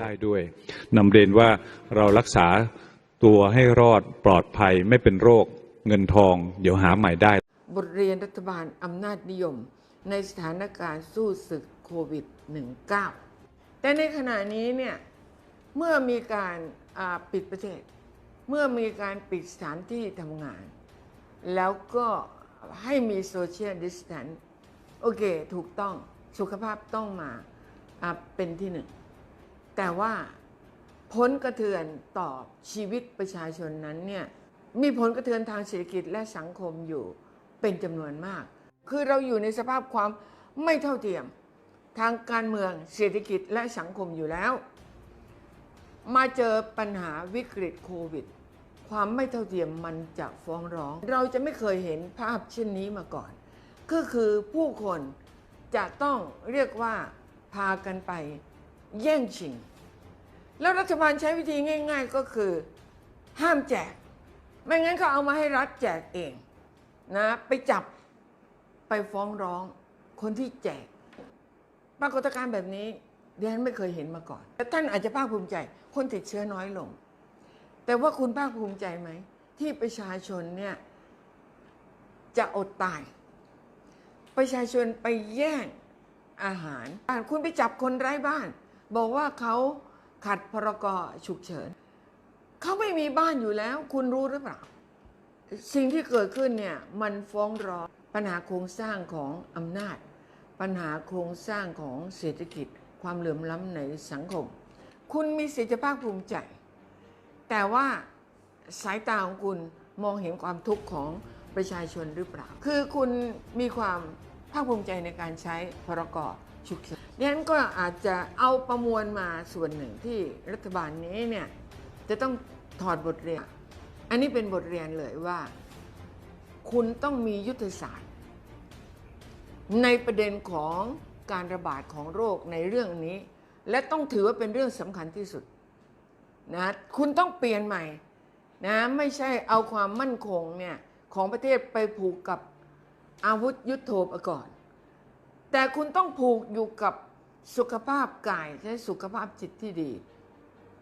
ได้ด้วยนำเรียนว่าเรารักษาตัวให้รอดปลอดภัยไม่เป็นโรคเงินทอง เดี๋ยวหาใหม่ได้ บทเรียนรัฐบาลอำนาจนิยม ในสถานการณ์สู้ศึกโควิด -19 แต่ในขณะนี้เนี่ย เมื่อมีการปิดประเทศ เมื่อมีการปิดสถานที่ทำงาน แล้วก็ให้มีโซเชียลดิสแทนโอเค ถูกต้องสุขภาพต้องมาอ่าเป็นที่หนึ่ง แต่ว่าผลกระเทือนต่อชีวิตประชาชนนั้นเนี่ยมีผลกระเทือนทางเศรษฐกิจและสังคมอยู่เป็นจำนวนมาก คือเราอยู่ในสภาพความไม่เท่าเทียม ทางการเมืองเศรษฐกิจและสังคมอยู่แล้ว มาเจอปัญหาวิกฤตโควิด ความไม่เท่าเทียมมันจะฟ้องร้อง เราจะไม่เคยเห็นภาพเช่นนี้มาก่อน ก็คือผู้คนจะต้องเรียกว่าพากันไปแย่งชิง แล้วรัฐบาลใช้วิธีง่าย ๆก็คือ ห้ามแจก ไม่งั้นเขาเอามาให้รัฐแจกเองนะไปจับไปฟ้องร้องคนที่แจก ปรากฏการณ์แบบนี้เรียนไม่เคยเห็นมาก่อนแต่ท่านอาจจะภาคภูมิใจ คนติดเชื้อน้อยลง แต่ว่าคุณภาคภูมิใจไหม ที่ประชาชนเนี่ย จะอดตาย ประชาชนไปแย่งอาหาร คุณไปจับคนไร้บ้าน บอกว่าเขาขัดพรกฉุกเฉิน เขาไม่มีบ้านอยู่แล้ว คุณรู้หรือเปล่า สิ่งที่เกิดขึ้นเนี่ย มันฟ้องร้องปัญหาโครงสร้างของอำนาจ ปัญหาโครงสร้างของเศรษฐกิจ ความเหลื่อมล้ำในสังคม คุณมีสิทธิภาคภูมิใจ แต่ว่าสายตาของคุณมองเห็นความทุกข์ของประชาชนหรือเปล่า คือคุณมีความภาคภูมิใจในการใช้พรกฉุกเฉินดังนั้นก็อาจจะเอาประมวลมาส่วนหนึ่งที่รัฐบาลนี้เนี่ยจะต้องถอดบทเรียน อันนี้เป็นบทเรียนเลยว่า คุณต้องมียุทธศาสตร์ ในประเด็นของการระบาดของโรคในเรื่องนี้ และต้องถือว่าเป็นเรื่องสำคัญที่สุด นะคุณต้องเปลี่ยนใหม่นะไม่ใช่เอาความมั่นคงเนี่ยของประเทศไปผูกกับอาวุธยุโทโธปกรณ์แต่คุณต้องผูกอยู่กับสุขภาพกายและสุขภาพจิตที่ดี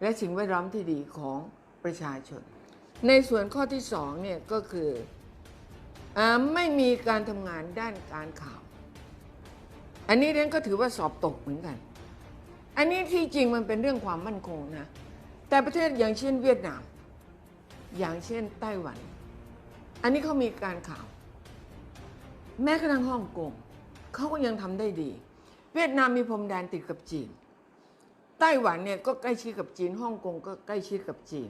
และสิ่งแวดล้อมที่ดีของประชาชน ในส่วนข้อที่สองเนี่ยก็คืออไม่มีการทำงานด้านการข่าว อันนี้เรนก็ถือว่าสอบตกเหมือนกัน อันนี้ที่จริงมันเป็นเรื่องความมั่นคงนะ แต่ประเทศอย่างเช่นเวียดนาม อย่างเช่นไต้หวัน อันนี้เขามีการข่าว แม้กระทั่งฮ่องกงเขาก็ยังทำได้ดี เวียดนามมีพรมแดนติดกับจีน ไต้หวันเนี่ยก็ใกล้ชิดกับจีนฮ่องกงก็ใกล้ชิดกับจีน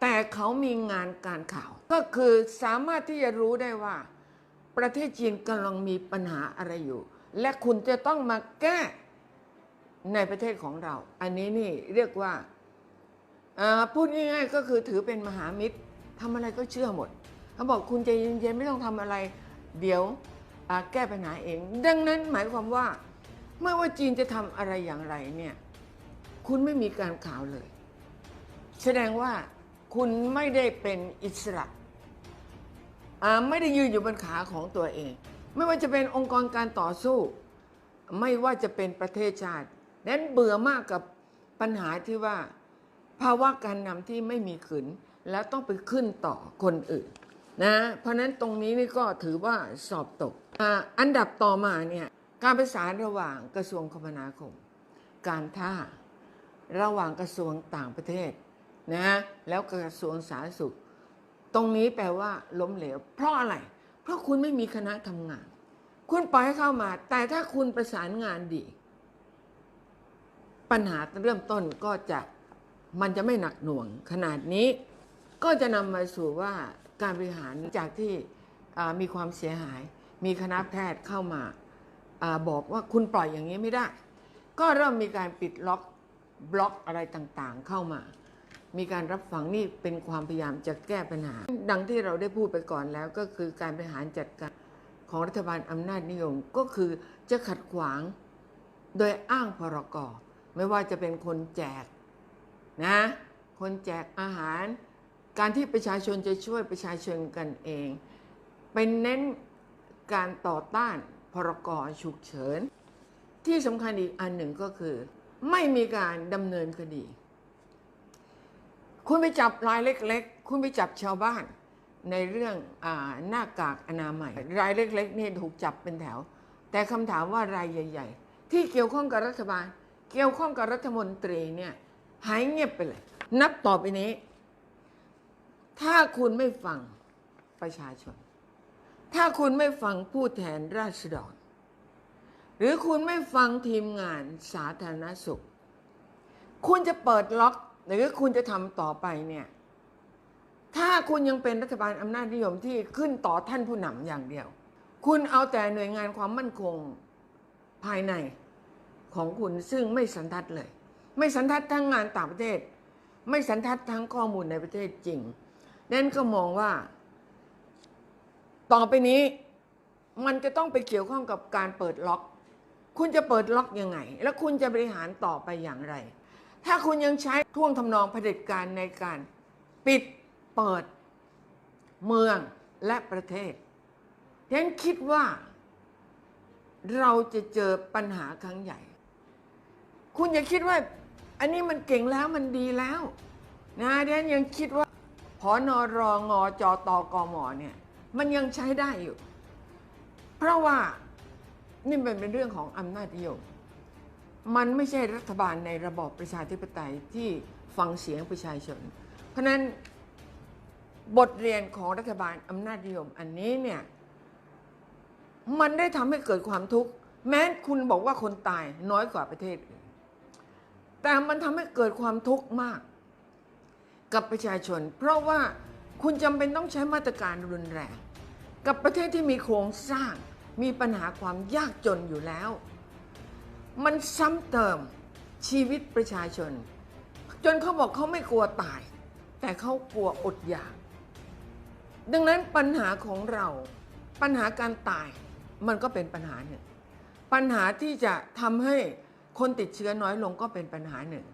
แต่เขามีงานการข่าว ก็คือสามารถที่จะรู้ได้ว่า ประเทศจีนกำลังมีปัญหาอะไรอยู่ และคุณจะต้องมาแก้ในประเทศของเรา อันนี้นี่เรียกว่าอ่า พูดง่ายๆก็คือถือเป็นมหามิตรทำอะไรก็เชื่อหมดเขาบอกคุณใจเย็นๆไม่ต้องทำอะไร เดี๋ยวแก้ปัญหาเอง ดังนั้นหมายความว่าไม่ว่าจีนจะทำอะไรอย่างไรเนี่ยคุณไม่มีการข่าวเลย แสดงว่าคุณไม่ได้เป็นอิสระไม่ได้ยืนอยู่บนขาของตัวเอง ไม่ว่าจะเป็นองค์กรการต่อสู้ ไม่ว่าจะเป็นประเทศชาตินั้นเบื่อมากกับปัญหาที่ว่า ภาวะการนำที่ไม่มีขืน แล้วต้องไปขึ้นต่อคนอื่นนะเพราะฉะนั้นตรงนี้นี่ก็ถือว่าสอบตกออันดับต่อมาเนี่ยการประสานระหว่างกระทรวงคมนาคม การท่าระหว่างกระทรวงต่างประเทศนะแล้วกระทรวงสาธารณสุข ตรงนี้แปลว่าล้มเหลว เพราะอะไร เพราะคุณไม่มีคณะทำงาน คุณปล่อยให้เข้ามา แต่ถ้าคุณประสานงานดี ปัญหาเริ่มต้นก็จะ มันจะไม่หนักหน่วงขนาดนี้ ก็จะนำมาสู่ว่าการบริหารจากที่มีความเสียหาย มีคณะแพทย์เข้ามาอบอกว่าคุณปล่อยอย่างนี้ไม่ได้ ก็เริ่มมีการปิดล็อกบล็อกอะไรต่างๆเข้ามา มีการรับฟังนี่เป็นความพยายามจะแก้ปัญหา ดังที่เราได้พูดไปก่อนแล้วก็คือการบริหารจัดการของรัฐบาลอำนาจนิยมก็คือจะขัดขวางโดยอ้างพรกไม่ว่าจะเป็นคนแจก นะคนแจกอาหาร การที่ประชาชนจะช่วยประชาชนกันเองเป็นเน้นการต่อต้านพรกรฉุกเฉิน ที่สำคัญอีกอันหนึ่งก็คือ ไม่มีการดำเนินคดี คุณไปจับรายเล็ก ๆ คุณไปจับชาวบ้านในเรื่องอหน้ากากอนามัย รายเล็ก ๆ นี่ถูกจับเป็นแถว แต่คำถามว่ารายใหญ่ ๆ ที่เกี่ยวข้องกับรัฐบาล เกี่ยวข้องกับรัฐมนตรีเนี่ย หายเงียบไปเลย นับต่อไปนี้ ถ้าคุณไม่ฟังประชาชน ถ้าคุณไม่ฟังผู้แทนราษฎร หรือคุณไม่ฟังทีมงานสาธารณสุข คุณจะเปิดล็อก หรือคุณจะทำต่อไปเนี่ย ถ้าคุณยังเป็นรัฐบาลอำนาจนิยมที่ขึ้นต่อท่านผู้นำอย่างเดียว คุณเอาแต่หน่วยงานความมั่นคงภายในของคุณซึ่งไม่สันทัดเลย ไม่สันทัดทั้งงานต่างประเทศ ไม่สันทัดทั้งข้อมูลในประเทศจริงนั่นก็มองว่า ต่อไปนี้มันจะต้องไปเกี่ยวข้องกับการเปิดล็อก คุณจะเปิดล็อกยังไง แล้วคุณจะบริหารต่อไปอย่างไร ถ้าคุณยังใช้ท่วงทำนองเผด็จการในการปิดเปิดเมืองและประเทศฉันคิดว่าเราจะเจอปัญหาครั้งใหญ่ คุณอย่าคิดว่า อันนี้มันเก่งแล้วมันดีแล้วนะดิฉันยังคิดว่าพอนอรองอจอตอกมเนี่ยมันยังใช้ได้อยู่ เพราะว่านี่มันเป็นเรื่องของอำนาจนิยม มันไม่ใช่รัฐบาลในระบอบประชาธิปไตยที่ฟังเสียงประชาชน เพราะฉะนั้นบทเรียนของรัฐบาลอำนาจนิยมอันนี้เนี่ยมันได้ทำให้เกิดความทุกข์แม้คุณบอกว่าคนตายน้อยกว่าประเทศอื่น แต่มันทำให้เกิดความทุกข์มาก กับประชาชน เพราะว่าคุณจำเป็นต้องใช้มาตรการรุนแรง กับประเทศที่มีโครงสร้างมีปัญหาความยากจนอยู่แล้ว มันซ้ำเติมชีวิตประชาชน จนเขาบอกเขาไม่กลัวตาย แต่เขากลัวอดอยาก ดังนั้นปัญหาของเราปัญหาการตายมันก็เป็นปัญหาหนึ่งปัญหาที่จะทำให้ คนติดเชื้อน้อยลงก็เป็นปัญหาหนึ่ง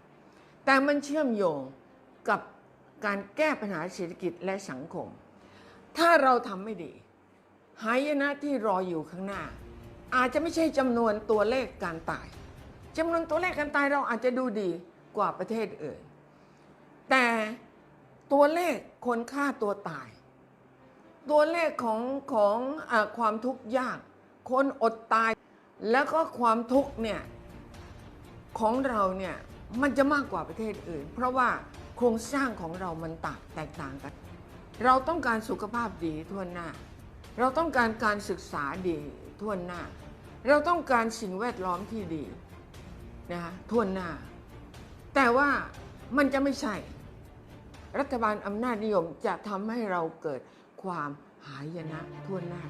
แต่มันเชื่อมโยงกับการแก้ปัญหาเศรษฐกิจและสังคม ถ้าเราทำไม่ดี หายนะที่รออยู่ข้างหน้า อาจจะไม่ใช่จำนวนตัวเลขการตายจำนวนตัวเลขการตายเราอาจจะดูดีกว่าประเทศอื่น แต่ตัวเลขคนฆ่าตัวตาย ตัวเลขของของอความทุกข์ยาก คนอดตาย แล้วก็ความทุกข์เนี่ย ของเราเนี่ยมันจะมากกว่าประเทศอื่น เพราะว่าโครงสร้างของเรามันต่างแตกต่างกัน เราต้องการสุขภาพดีทั่วหน้า เราต้องการการศึกษาดีทั่วหน้า เราต้องการสิ่งแวดล้อมที่ดีนะคะทั่วหน้า แต่ว่ามันจะไม่ใช่ รัฐบาลอำนาจนิยมจะทำให้เราเกิดความหายนะทั่วหน้า